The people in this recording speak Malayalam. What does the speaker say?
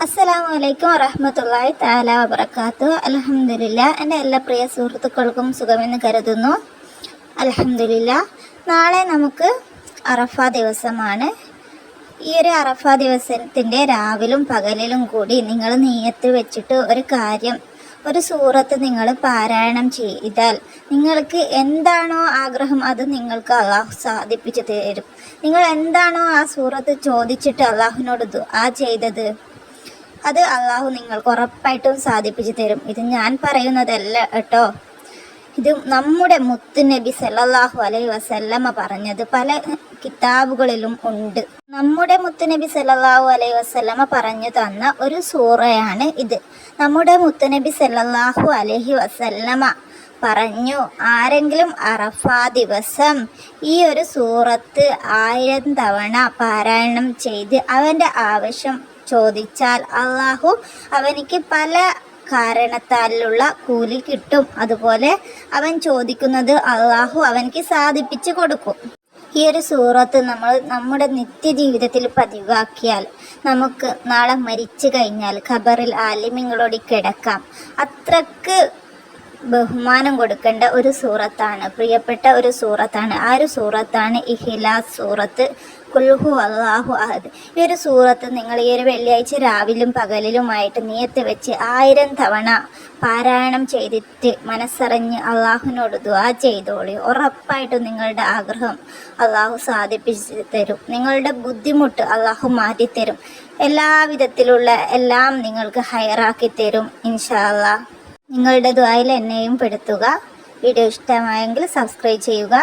അസ്സലാമു അലൈക്കും താല തആല അലഹമില്ല എന്റെ എല്ലാ പ്രിയ സുഹൃത്തുക്കൾക്കും സുഖമെന്ന് കരുതുന്നു. അലഹമില്ല നാളെ നമുക്ക് അറഫ ദിവസമാണ്. ഈ ഒരു അറഫ ദിവസത്തിന്റെ രാവിലും പകലിലും കൂടി നിങ്ങൾ നീയത്ത് വെച്ചിട്ട് ഒരു കാര്യം ഒരു സൂറത്ത് നിങ്ങൾ പാരായണം ചെയ്താൽ നിങ്ങൾക്ക് എന്താണോ ആഗ്രഹം അത് നിങ്ങൾക്ക് അള്ളാഹു സാധിപ്പിച്ചു തരും. നിങ്ങൾ എന്താണോ ആ സൂറത്ത് ചോദിച്ചിട്ട് അള്ളാഹുവിനോട് ആ ചെയ്തത് അത് അള്ളാഹു നിങ്ങൾക്ക് ഉറപ്പായിട്ടും സാധിപ്പിച്ചു തരും. ഇത് ഞാൻ പറയുന്നതല്ല കേട്ടോ. ഇത് നമ്മുടെ മുത്ത് നബി സല്ലാഹു അലൈ വസല്ലമ്മ പറഞ്ഞത് പല കിതാബുകളിലും ഉണ്ട്. നമ്മുടെ മുത്ത് നബി സല്ലാഹു അലൈ വസല്ലമ്മ പറഞ്ഞു തന്ന ഒരു സൂറയാണ് ഇത്. നമ്മുടെ മുത്ത് നബി സല്ലാഹു അലൈഹി വസല്ലമ്മ പറഞ്ഞു ആരെങ്കിലും അറഫ ദിവസം ഈ ഒരു സൂറത്ത് ആയിരം തവണ പാരായണം ചെയ്ത് അവന്റെ ആവശ്യം ചോദിച്ചാൽ അള്ളാഹു അവനിക്ക് പല കാരണത്താലുള്ള കൂലി കിട്ടും. അതുപോലെ അവൻ ചോദിക്കുന്നത് അള്ളാഹു അവനിക്ക് സാധിപ്പിച്ചു കൊടുക്കും. ഈ ഒരു സൂറത്ത് നമ്മൾ നമ്മുടെ നിത്യജീവിതത്തിൽ പതിവാക്കിയാൽ നമുക്ക് നാളെ മരിച്ചു കഴിഞ്ഞാൽ ഖബറിൽ ആലിമ്യങ്ങളോട് കിടക്കാം. അത്രയ്ക്ക് ബഹുമാനം കൊടുക്കേണ്ട ഒരു സൂറത്താണ്. പ്രിയപ്പെട്ട ഒരു സൂറത്താണ്. ആ ഒരു സൂറത്താണ് ഇഹിലാസ് സൂറത്ത്. കുൽഹു അള്ളാഹു അഹദ്. ഈ ഒരു സൂറത്ത് നിങ്ങൾ ഈ ഒരു വെള്ളിയാഴ്ച രാവിലും പകലിലുമായിട്ട് നിയത്ത് വെച്ച് ആയിരം തവണ പാരായണം ചെയ്തിട്ട് മനസ്സറിഞ്ഞ് അള്ളാഹുവിനോട് ദുആ ചെയ്തോളി. ഉറപ്പായിട്ടും നിങ്ങളുടെ ആഗ്രഹം അള്ളാഹു സാധിപ്പിച്ച് തരും. നിങ്ങളുടെ ബുദ്ധിമുട്ട് അള്ളാഹു മാറ്റിത്തരും എല്ലാവിധത്തിലുള്ള എല്ലാം നിങ്ങൾക്ക് ഹയറാക്കി തരും. ഇൻഷാ അള്ളാഹ് നിങ്ങളുടെ ദ്വായിൽ എന്നെയും പെടുത്തുക. വീഡിയോ ഇഷ്ടമായെങ്കിൽ സബ്സ്ക്രൈബ് ചെയ്യുക.